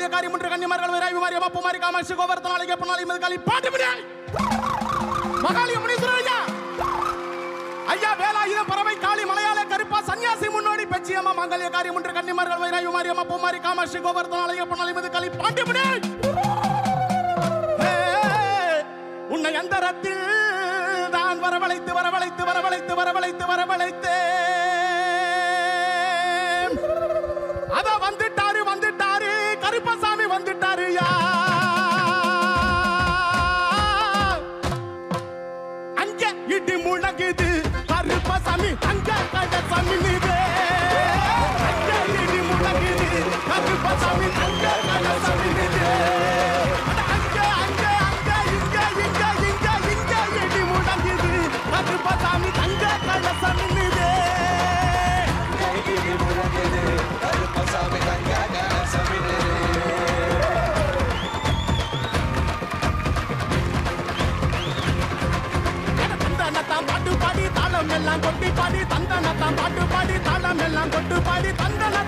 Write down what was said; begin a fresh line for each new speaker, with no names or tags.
ಬಾಲ್ಯ ಕಾರ್ಯ ಮುಂಡ್ರ ಕನ್ಯಮಾರ್ಗಳ ಮೇರಾಯಿ ಮಾರಿ ಅಪ್ಪ ಮಾರಿ ಕಾಮಾಕ್ಷಿ ಗೋವರ್ಧನ ಅಳಿಗೆ ಪುನಾಳಿ ಮೇಲೆ ಕಾಲಿ ಪಾಟಿ ಮನೆ மகாலிய முனீஸ்வரர் ஐயா. ஐயா வேலாயுத பறவை காளி மலையாள கருப்பா சன்னியாசி முன்னோடி பெச்சியம்மா மங்கல்ய காரியம் ஒன்று கன்னிமார்கள் வைராயு மாரியம்மா பூமாரி காமாட்சி கோவர்த்தன அழகிய பொன்னாளி மீது களி பாண்டி முனே உன்னை அந்தரத்தில் தான் வரவழைத்து வரவழைத்து வரவழைத்து வரவழைத்து வரவழைத்து தாளம் எல்லாம் கொட்டி பாடி தந்தனத்தான் பாட்டு பாடி தாளம் எல்லாம் கொட்டு பாடி தந்தன